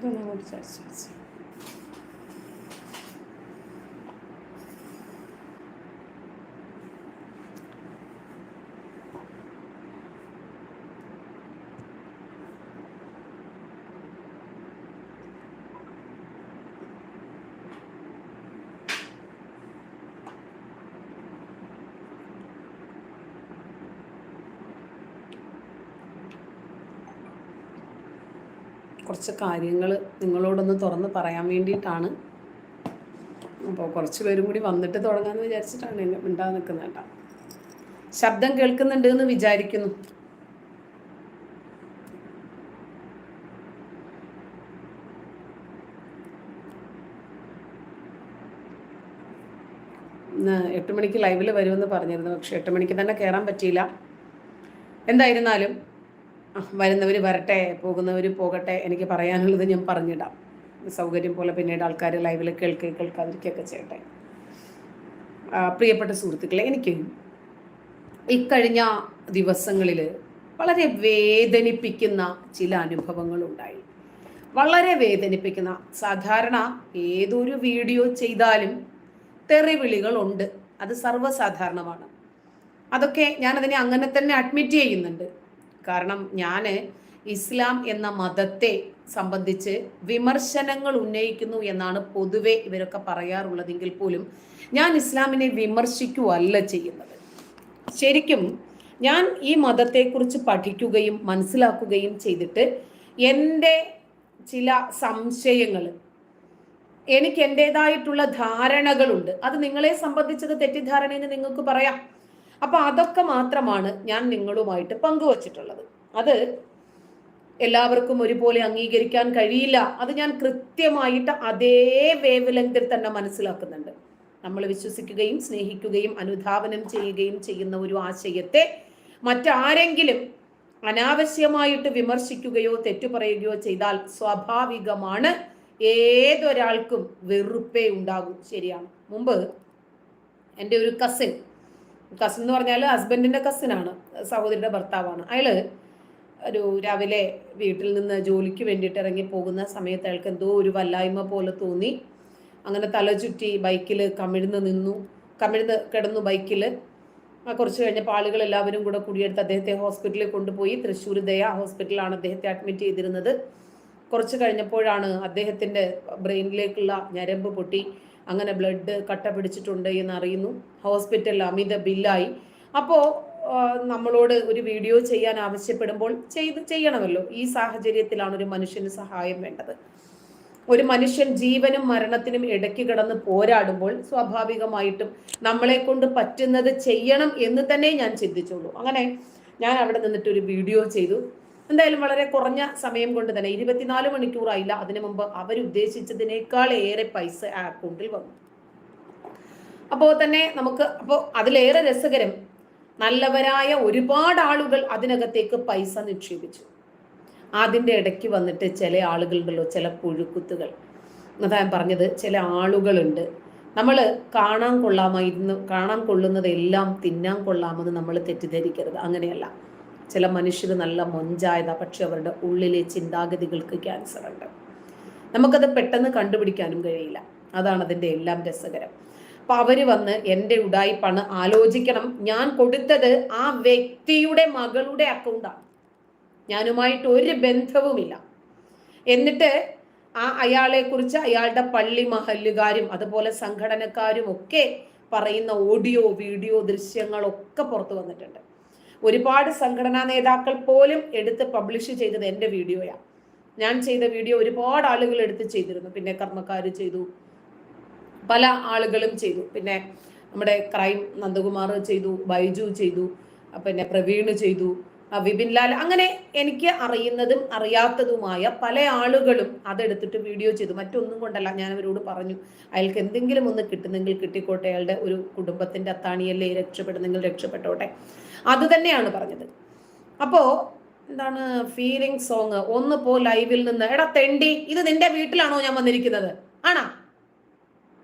До новых встреч. കുറച്ച് കാര്യങ്ങൾ നിങ്ങളോടൊന്ന് തുറന്ന് പറയാൻ വേണ്ടിയിട്ടാണ്. അപ്പോൾ കുറച്ച് പേരും കൂടി വന്നിട്ട് തുടങ്ങാമെന്ന് വിചാരിച്ചിട്ടാണ് എന്നെ മിണ്ടാതെ നിൽക്കുന്നത് കേട്ടോ. ശബ്ദം കേൾക്കുന്നുണ്ട് എന്ന് വിചാരിക്കുന്നു എട്ട് മണിക്ക് ലൈവിൽ വരുമെന്ന് പറഞ്ഞിരുന്നു. പക്ഷെ എട്ട് മണിക്ക് തന്നെ കയറാൻ പറ്റിയില്ല. എന്തായിരുന്നാലും വരുന്നവർ വരട്ടെ പോകുന്നവർ പോകട്ടെ എനിക്ക് പറയാനുള്ളത് ഞാൻ പറഞ്ഞിടാം. സൗകര്യം പോലെ പിന്നീട് ആൾക്കാർ ലൈവിൽ കേൾക്കുക കേൾക്കാതിരിക്കുകയൊക്കെ ചെയ്യട്ടെ. പ്രിയപ്പെട്ട സുഹൃത്തുക്കളെ എനിക്ക് ഇക്കഴിഞ്ഞ ദിവസങ്ങളിൽ വളരെ വേദനിപ്പിക്കുന്ന ചില അനുഭവങ്ങളുണ്ടായി വളരെ വേദനിപ്പിക്കുന്ന സാധാരണ ഏതൊരു വീഡിയോ ചെയ്താലും തെറിവിളികളുണ്ട്. അത് സർവസാധാരണമാണ്. അതൊക്കെ ഞാനതിനെ അങ്ങനെ തന്നെ അഡ്മിറ്റ് ചെയ്യുന്നുണ്ട്. കാരണം ഞാൻ ഇസ്ലാം എന്ന മതത്തെ സംബന്ധിച്ച് വിമർശനങ്ങൾ ഉന്നയിക്കുന്നു എന്നാണ് പൊതുവെ ഇവരൊക്കെ പറയാറുള്ളതെങ്കിൽ പോലും ഞാൻ ഇസ്ലാമിനെ വിമർശിക്കുകയല്ല ചെയ്യുന്നത്. ശരിക്കും ഞാൻ ഈ മതത്തെക്കുറിച്ച് പഠിക്കുകയും മനസ്സിലാക്കുകയും ചെയ്തിട്ട് എന്റെ ചില സംശയങ്ങൾ എനിക്ക് എന്റെതായിട്ടുള്ള ധാരണകളുണ്ട്. അത് നിങ്ങളെ സംബന്ധിച്ചത് തെറ്റിദ്ധാരണയെന്ന് നിങ്ങൾക്ക് പറയാം. അപ്പൊ അതൊക്കെ മാത്രമാണ് ഞാൻ നിങ്ങളുമായിട്ട് പങ്കുവച്ചിട്ടുള്ളത്. അത് എല്ലാവർക്കും ഒരുപോലെ അംഗീകരിക്കാൻ കഴിയില്ല. അത് ഞാൻ കൃത്യമായിട്ട് അതേ വേവ് ലെങ്തിൽ തന്നെ മനസ്സിലാക്കുന്നുണ്ട്. നമ്മൾ വിശ്വസിക്കുകയും സ്നേഹിക്കുകയും അനുധാവനം ചെയ്യുകയും ചെയ്യുന്ന ഒരു ആശയത്തെ മറ്റാരെങ്കിലും അനാവശ്യമായിട്ട് വിമർശിക്കുകയോ തെറ്റുപറയുകയോ ചെയ്താൽ സ്വാഭാവികമാണ് ഏതൊരാൾക്കും വെറുപ്പേ ഉണ്ടാകും. ശരിയാണ്. മുമ്പ് എന്റെ ഒരു കസിൻ കസിൻ എന്ന് പറഞ്ഞാൽ ഹസ്ബൻഡിന്റെ കസിനാണ് സഹോദരിയുടെ ഭർത്താവാണ്. അയാൾ ഒരു രാവിലെ വീട്ടിൽ നിന്ന് ജോലിക്ക് വേണ്ടിയിട്ട് ഇറങ്ങി പോകുന്ന സമയത്ത് അയാൾക്ക് എന്തോ ഒരു വല്ലായ്മ പോലെ തോന്നി. അങ്ങനെ തല ചുറ്റി ബൈക്കിൽ കമിഴ്ന്ന് നിന്നു. കമിഴ്ന്ന് കിടന്നു ബൈക്കിൽ കുറച്ച് കഴിഞ്ഞപ്പോൾ ആളുകൾ എല്ലാവരും കൂടെ കുടിയെടുത്ത് അദ്ദേഹത്തെ ഹോസ്പിറ്റലിൽ കൊണ്ടുപോയി. തൃശ്ശൂർ ദയ ഹോസ്പിറ്റലാണ് അദ്ദേഹത്തെ അഡ്മിറ്റ് ചെയ്തിരുന്നത്. കുറച്ച് കഴിഞ്ഞപ്പോഴാണ് അദ്ദേഹത്തിന്റെ ബ്രെയിനിലേക്കുള്ള ഞരമ്പ് പൊട്ടി. അങ്ങനെ ബ്ലഡ് കട്ട പിടിച്ചിട്ടുണ്ട് എന്ന് അറിയുന്നു ഹോസ്പിറ്റലിൽ അമിത ബില്ലായി അപ്പോൾ നമ്മളോട് ഒരു വീഡിയോ ചെയ്യാൻ ആവശ്യപ്പെടുമ്പോൾ ചെയ്ത് ചെയ്യണമല്ലോ. ഈ സാഹചര്യത്തിലാണ് ഒരു മനുഷ്യന് സഹായം വേണ്ടത്. ഒരു മനുഷ്യൻ ജീവനും മരണത്തിനും ഇടയ്ക്ക് കിടന്ന് പോരാടുമ്പോൾ സ്വാഭാവികമായിട്ടും നമ്മളെ കൊണ്ട് പറ്റുന്നത് ചെയ്യണം എന്ന് തന്നെ ഞാൻ ചിന്തിച്ചുള്ളൂ. അങ്ങനെ ഞാൻ അവിടെ നിന്നിട്ട് ഒരു വീഡിയോ ചെയ്തു. എന്തായാലും വളരെ കുറഞ്ഞ സമയം കൊണ്ട് തന്നെ ഇരുപത്തിനാല് മണിക്കൂറായില്ല. അതിനു മുമ്പ് അവരുദ്ദേശിച്ചതിനേക്കാൾ ഏറെ പൈസ അക്കൗണ്ടിൽ വന്നു. അപ്പോൾ തന്നെ നമുക്ക് അപ്പോൾ അതിലേറെ രസകരം നല്ലവരായ ഒരുപാട് ആളുകൾ അതിനകത്തേക്ക് പൈസ നിക്ഷേപിച്ചു. അതിന്റെ ഇടയ്ക്ക് വന്നിട്ട് ചില ആളുകളുണ്ടല്ലോ ചില പുഴുക്കുത്തുകൾ. അതാണ് പറഞ്ഞത് ചില ആളുകളുണ്ട്. നമ്മൾ കാണാൻ കൊള്ളാമായിരുന്നു കാണാൻ കൊള്ളുന്നതെല്ലാം തിന്നാൻ കൊള്ളാമെന്ന് നമ്മൾ തെറ്റിദ്ധരിക്കരുത്. അങ്ങനെയല്ല. ചില മനുഷ്യർ നല്ല മൊഞ്ചായതാ. പക്ഷെ അവരുടെ ഉള്ളിലെ ചിന്താഗതികൾക്ക് ക്യാൻസർ ഉണ്ട്. നമുക്കത് പെട്ടെന്ന് കണ്ടുപിടിക്കാനും കഴിയില്ല. അതാണ് അതിന്റെ എല്ലാം രസകരം. അപ്പൊ അവർ വന്ന് എന്റെ ഉടായിപ്പാണ് ആലോചിക്കണം. ഞാൻ കൊടുത്തത് ആ വ്യക്തിയുടെ മകളുടെ അക്കൗണ്ടാണ് ഞാനുമായിട്ട് ഒരു ബന്ധവുമില്ല. എന്നിട്ട് ആ അയാളെ കുറിച്ച് അയാളുടെ പള്ളി മഹല്ലുകാരും അതുപോലെ സംഘടനക്കാരും ഒക്കെ പറയുന്ന ഓഡിയോ വീഡിയോ ദൃശ്യങ്ങളൊക്കെ പുറത്തു വന്നിട്ടുണ്ട്. ഒരുപാട് സംഘടനാ നേതാക്കൾ പോലും എടുത്ത് പബ്ലിഷ് ചെയ്തത് എന്റെ വീഡിയോയാണ് ഞാൻ ചെയ്ത വീഡിയോ ഒരുപാട് ആളുകൾ എടുത്ത് ചെയ്തിരുന്നു. പിന്നെ കർമ്മക്കാർ ചെയ്തു. പല ആളുകളും ചെയ്തു. പിന്നെ നമ്മുടെ ക്രൈം നന്ദകുമാർ ചെയ്തു ബൈജു ചെയ്തു പിന്നെ പ്രവീൺ ചെയ്തു വിപിൻ ലാൽ. അങ്ങനെ എനിക്ക് അറിയുന്നതും അറിയാത്തതുമായ പല ആളുകളും അതെടുത്തിട്ട് വീഡിയോ ചെയ്തു. മറ്റൊന്നും കൊണ്ടല്ല ഞാൻ അവരോട് പറഞ്ഞു അയാൾക്ക് എന്തെങ്കിലും ഒന്ന് കിട്ടുന്നെങ്കിൽ കിട്ടിക്കോട്ടെ. അയാളുടെ ഒരു കുടുംബത്തിന്റെ അത്താണിയല്ലേ രക്ഷപ്പെടുന്നെങ്കിൽ രക്ഷപ്പെട്ടോട്ടെ. അത് തന്നെയാണ് പറഞ്ഞത്. അപ്പോ എന്താണ് ഫീലിംഗ് സോങ് ഒന്ന് പോ ലൈവിൽ നിന്ന്. എടാ തെണ്ടി ഇത് നിന്റെ വീട്ടിലാണോ ഞാൻ വന്നിരിക്കുന്നത്? ആണാ?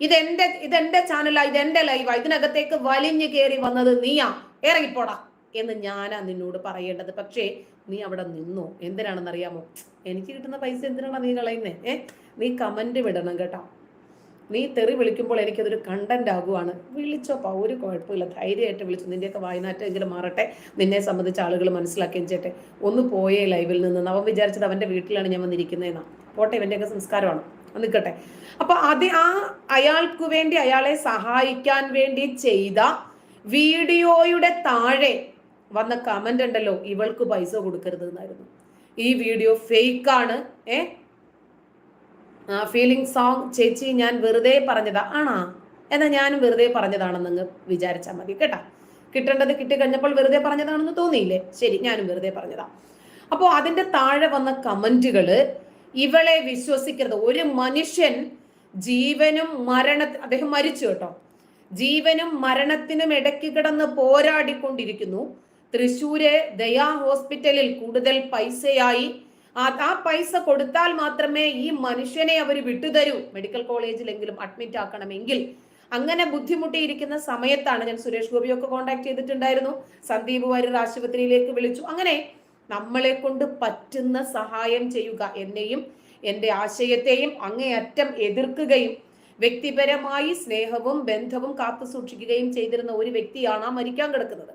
ഇതെന്റെ ഇതെന്റെ ചാനലാ ഇതെന്റെ ലൈവാ ഇതിനകത്തേക്ക് വലിഞ്ഞു കയറി വന്നത് നീയാ. ഇറങ്ങിപ്പോടാ. എന്ന് ഞാനാ നിന്നോട് പറയേണ്ടത്. പക്ഷേ നീ അവിടെ നിന്നു? എന്തിനാണെന്നറിയാമോ? എനിക്ക് കിട്ടുന്ന പൈസ എന്തിനാണ് നീ കളയുന്നേ? ഏ? നീ കമന്റ് വിടണം കേട്ടോ. നീ തെറി വിളിക്കുമ്പോൾ എനിക്കതൊരു കണ്ടന്റ് ആകുവാണ്. വിളിച്ചോപ്പാ ഒരു കുഴപ്പമില്ല. ധൈര്യമായിട്ട് വിളിച്ചു. നിന്റെയൊക്കെ വായനാറ്റെങ്കിലും മാറട്ടെ. നിന്നെ സംബന്ധിച്ച് ആളുകൾ മനസ്സിലാക്കുകയും ചെയ്യട്ടെ. ഒന്ന് പോയേ ലൈവിൽ നിന്ന്. അവൻ വിചാരിച്ചത് അവന്റെ വീട്ടിലാണ് ഞാൻ വന്നിരിക്കുന്നതെന്നാ. പോട്ടെ ഇവന്റെയൊക്കെ സംസ്കാരമാണ്. നിൽക്കട്ടെ. അപ്പൊ അത് ആ അയാൾക്ക് വേണ്ടി അയാളെ സഹായിക്കാൻ വേണ്ടി ചെയ്ത വീഡിയോയുടെ താഴെ വന്ന കമന്റ് ഉണ്ടല്ലോ ഇവൾക്ക് പൈസ കൊടുക്കരുത് എന്നായിരുന്നു ഈ വീഡിയോ ഫേക്കാണ് ഏ? ഫീലിംഗ് സോങ് ചേച്ചി ഞാൻ വെറുതെ പറഞ്ഞതാ ആണാ? എന്നാ ഞാനും വെറുതെ പറഞ്ഞതാണെന്ന് വിചാരിച്ചാൽ മതി കേട്ടാ? കിട്ടേണ്ടത് കിട്ടിക്കഴിഞ്ഞപ്പോൾ വെറുതെ പറഞ്ഞതാണെന്ന് തോന്നിയില്ലേ? ശരി ഞാനും വെറുതെ പറഞ്ഞതാ. അപ്പോൾ അതിന്റെ താഴെ വന്ന കമന്റുകൾ ഇവളെ വിശ്വസിക്കരുത്. ഒരു മനുഷ്യൻ ജീവനും മരണ അദ്ദേഹം മരിച്ചു കേട്ടോ. ജീവനും മരണത്തിനും ഇടയ്ക്ക് കിടന്ന് പോരാടിക്കൊണ്ടിരിക്കുന്നു. തൃശൂര് ദയാ ഹോസ്പിറ്റലിൽ കൂടുതൽ പൈസയായി ആ പൈസ കൊടുത്താൽ മാത്രമേ ഈ മനുഷ്യനെ അവർ വിട്ടുതരൂ. Medical കോളേജിലെങ്കിലും admit ആക്കണമെങ്കിൽ. അങ്ങനെ ബുദ്ധിമുട്ടിയിരിക്കുന്ന സമയത്താണ് ഞാൻ സുരേഷ് ഗോപിയൊക്കെ കോണ്ടാക്ട് ചെയ്തിട്ടുണ്ടായിരുന്നു. സന്ദീപ് വാര്യർ ആശുപത്രിയിലേക്ക് വിളിച്ചു. അങ്ങനെ നമ്മളെ കൊണ്ട് പറ്റുന്ന സഹായം ചെയ്യുക എന്നെയും എന്റെ ആശയത്തെയും അങ്ങേയറ്റം എതിർക്കുകയും വ്യക്തിപരമായി സ്നേഹവും ബന്ധവും കാത്തു സൂക്ഷിക്കുകയും ചെയ്തിരുന്ന ഒരു വ്യക്തിയാണ് ആ മരിക്കാൻ കിടക്കുന്നത്.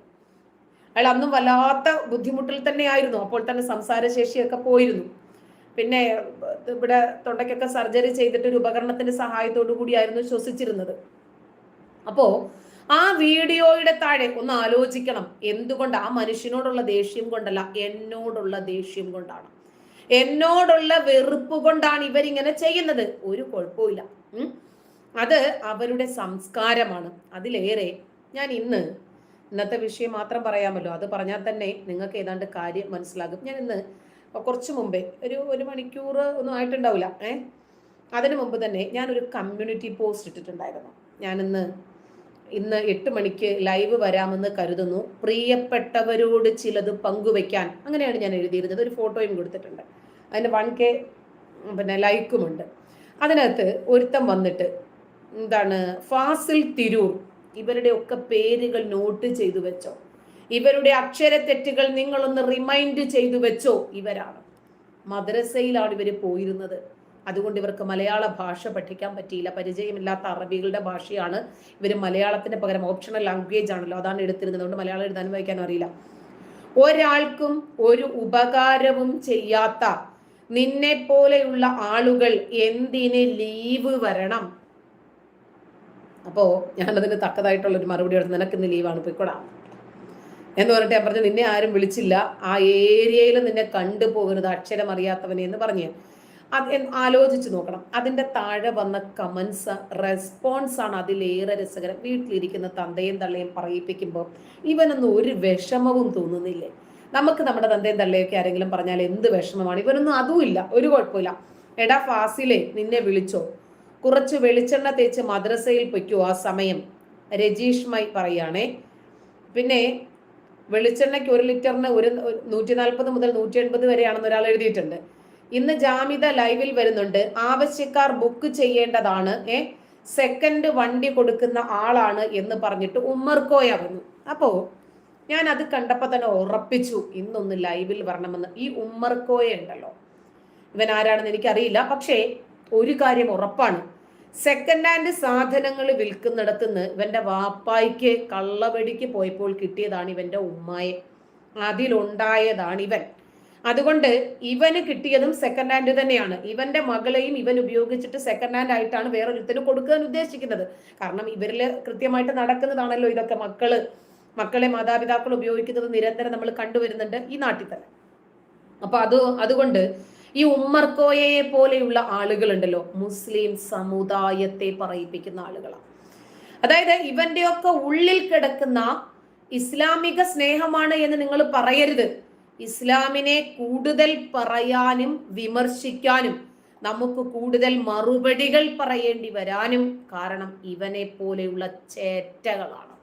അയാൾ അന്നും വല്ലാത്ത ബുദ്ധിമുട്ടിൽ തന്നെയായിരുന്നു അപ്പോൾ തന്നെ സംസാരശേഷിയൊക്കെ പോയിരുന്നു. പിന്നെ ഇവിടെ തൊണ്ടയ്ക്കൊക്കെ സർജറി ചെയ്തിട്ട് ഒരു ഉപകരണത്തിന്റെ സഹായത്തോടു കൂടിയായിരുന്നു ശ്വസിച്ചിരുന്നത്. അപ്പോ ആ വീഡിയോയുടെ താഴെ ഒന്ന് ആലോചിക്കണം. എന്തുകൊണ്ട്? ആ മനുഷ്യനോടുള്ള ദേഷ്യം കൊണ്ടല്ല എന്നോടുള്ള ദേഷ്യം കൊണ്ടാണ്. എന്നോടുള്ള വെറുപ്പ് കൊണ്ടാണ് ഇവരിങ്ങനെ ചെയ്യുന്നത്. ഒരു കുഴപ്പമില്ല അത് അവരുടെ സംസ്കാരമാണ്. അതിലേറെ ഞാൻ ഇന്ന് ഇന്നത്തെ വിഷയം മാത്രം പറയാമല്ലോ. അത് പറഞ്ഞാൽ തന്നെ നിങ്ങൾക്ക് ഏതാണ്ട് കാര്യം മനസ്സിലാകും. ഞാൻ ഇന്ന് കുറച്ച് മുമ്പേ ഒരു ഒരു മണിക്കൂർ ഒന്നും ആയിട്ടുണ്ടാവില്ല. ഏ? അതിനു മുമ്പ് തന്നെ ഞാനൊരു കമ്മ്യൂണിറ്റി പോസ്റ്റ് ഇട്ടിട്ടുണ്ടായിരുന്നു. ഞാനിന്ന് ഇന്ന് എട്ട് മണിക്ക് ലൈവ് വരാമെന്ന് കരുതുന്നു. പ്രിയപ്പെട്ടവരോട് ചിലത് പങ്കുവെക്കാൻ അങ്ങനെയാണ് ഞാൻ എഴുതിയിരുന്നത്. ഒരു ഫോട്ടോയും കൊടുത്തിട്ടുണ്ട്. അതിന് വൺ കെ പിന്നെ ലൈക്കുമുണ്ട് അതിനകത്ത് ഒരുത്തം വന്നിട്ട് എന്താണ്? ഫാസിൽ തിരൂർ ഇവരുടെ ഒക്കെ പേരുകൾ നോട്ട് ചെയ്തു വെച്ചോ. ഇവരുടെ അക്ഷരത്തെറ്റുകൾ നിങ്ങളൊന്ന് റിമൈൻഡ് ചെയ്തു വെച്ചോ. ഇവരാണ്. മദ്രസയിലാണ് ഇവർ പോയിരുന്നത്. അതുകൊണ്ട് ഇവർക്ക് മലയാള ഭാഷ പഠിക്കാൻ പറ്റിയില്ല. പരിചയമില്ലാത്ത അറബികളുടെ ഭാഷയാണ് ഇവർ മലയാളത്തിന് പകരം ഓപ്ഷണൽ ലാംഗ്വേജ് ആണല്ലോ. അതാണ് എടുത്തിരുന്നത്. അതുകൊണ്ട് മലയാളം എഴുതാനും വായിക്കാനും അറിയില്ല. ഒരാൾക്കും ഒരു ഉപകാരവും ചെയ്യാത്ത നിന്നെ പോലെയുള്ള ആളുകൾ എന്തിന് ലീവ് വരണം? അപ്പോൾ ഞാനതിന് തക്കതായിട്ടുള്ള ഒരു മറുപടി എടുത്ത് നിനക്ക് ഇന്ന് ലീവാണ് പോയിക്കോടാ. എന്ന് പറഞ്ഞിട്ട് ഞാൻ പറഞ്ഞു നിന്നെ ആരും വിളിച്ചില്ല. ആ ഏരിയയിൽ നിന്നെ കണ്ടുപോകരുത് അക്ഷരം അറിയാത്തവനെ എന്ന് പറഞ്ഞു. അത് ആലോചിച്ച് നോക്കണം. അതിന്റെ താഴെ വന്ന കമൻസ് റെസ്പോൺസ് ആണ് അതിലേറെ രസകരം. വീട്ടിലിരിക്കുന്ന തന്തയും തള്ളയും പറയിപ്പിക്കുമ്പോൾ ഇവനൊന്നും ഒരു വിഷമവും തോന്നുന്നില്ലേ? നമുക്ക് നമ്മുടെ തന്തയും തള്ളയൊക്കെ ആരെങ്കിലും പറഞ്ഞാൽ എന്ത് വിഷമമാണ്? ഇവനൊന്നും അതുമില്ല. ഒരു കുഴപ്പമില്ല. എടാ ഫാസിലെ നിന്നെ വിളിച്ചോ? കുറച്ച് വെളിച്ചെണ്ണ തേച്ച് മദ്രസയിൽ പൊയ്ക്കോ ആ സമയം. രജീഷ് മൈ പറയുകയാണേ പിന്നെ വെളിച്ചെണ്ണയ്ക്ക് ഒരു ലിറ്ററിന് ഒരു നൂറ്റി നാൽപ്പത് മുതൽ നൂറ്റി എൺപത് വരെയാണെന്ന് ഒരാൾ എഴുതിയിട്ടുണ്ട്. ഇന്ന് ജാമിത ലൈവിൽ വരുന്നുണ്ട്. ആവശ്യക്കാർ ബുക്ക് ചെയ്യേണ്ടതാണ്. ഏ സെക്കൻഡ് വണ്ടി കൊടുക്കുന്ന ആളാണ് എന്ന് പറഞ്ഞിട്ട് ഉമ്മർക്കോയ വന്നു. അപ്പോ ഞാൻ അത് കണ്ടപ്പോൾ തന്നെ ഉറപ്പിച്ചു ഇന്നൊന്ന് ലൈവിൽ വരണമെന്ന്. ഈ ഉമ്മർക്കോയ ഉണ്ടല്ലോ. ഇവൻ ആരാണെന്ന് എനിക്കറിയില്ല. പക്ഷേ ഒരു കാര്യം ഉറപ്പാണ്. സെക്കൻഡ് ഹാൻഡ് സാധനങ്ങൾ വിൽക്കുന്നിടത്ത് നിന്ന് ഇവന്റെ വാപ്പായ്ക്ക് കള്ളവടിക്ക് പോയപ്പോൾ കിട്ടിയതാണ് ഇവന്റെ ഉമ്മായെ. അതിലുണ്ടായതാണ് ഇവൻ അതുകൊണ്ട് ഇവന് കിട്ടിയതും സെക്കൻഡ് ഹാൻഡ് തന്നെയാണ്. ഇവന്റെ മകളെയും ഇവൻ ഉപയോഗിച്ചിട്ട് സെക്കൻഡ് ഹാൻഡ് ആയിട്ടാണ് വേറൊരുത്തിന് കൊടുക്കാൻ ഉദ്ദേശിക്കുന്നത്. കാരണം ഇവരിൽ കൃത്യമായിട്ട് നടക്കുന്നതാണല്ലോ ഇതൊക്കെ മക്കൾ. മക്കളെ മാതാപിതാക്കൾ ഉപയോഗിക്കുന്നത് നിരന്തരം നമ്മൾ കണ്ടുവരുന്നുണ്ട് ഈ നാട്ടിൽ തന്നെ. അപ്പൊ അത് അതുകൊണ്ട് ഈ ഉമ്മർക്കോയെ പോലെയുള്ള ആളുകളുണ്ടല്ലോ. മുസ്ലിം സമുദായത്തെ പറയിപ്പിക്കുന്ന ആളുകളാണ് അതായത് ഇവന്റെയൊക്കെ ഉള്ളിൽ കിടക്കുന്ന ഇസ്ലാമിക സ്നേഹമാണ് എന്ന് നിങ്ങൾ പറയരുത്. ഇസ്ലാമിനെ കൂടുതൽ പറയാനും വിമർശിക്കാനും നമുക്ക് കൂടുതൽ മറുപടികൾ പറയേണ്ടി വരാനും കാരണം ഇവനെ പോലെയുള്ള ചേറ്റകളാണ്.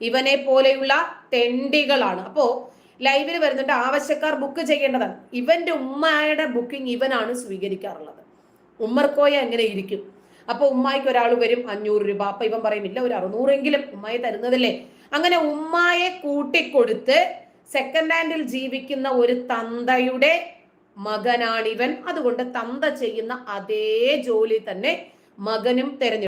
ഇവനെ പോലെയുള്ള തെണ്ടികളാണ്. അപ്പോ ലൈവിൽ വരുന്നുണ്ട് ആവശ്യക്കാർ ബുക്ക് ചെയ്യേണ്ടതാണ്. ഇവന്റെ ഉമ്മയുടെ ബുക്കിംഗ് ഇവനാണ് സ്വീകരിക്കാറുള്ളത്. ഉമ്മർക്കോയ എങ്ങനെ ഇരിക്കും? അപ്പൊ ഉമ്മായിക്ക് ഒരാൾ വരും അഞ്ഞൂറ് രൂപ. അപ്പൊ ഇവൻ പറയും ഇല്ല ഒരു അറുന്നൂറെങ്കിലും ഉമ്മയെ തരുന്നതല്ലേ? അങ്ങനെ ഉമ്മായെ കൂട്ടിക്കൊടുത്ത് സെക്കൻഡ് ഹാൻഡിൽ ജീവിക്കുന്ന ഒരു തന്തയുടെ മകനാണിവൻ. അതുകൊണ്ട് തന്ത ചെയ്യുന്ന അതേ ജോലി തന്നെ മകനും തെരഞ്ഞെടുക്കും.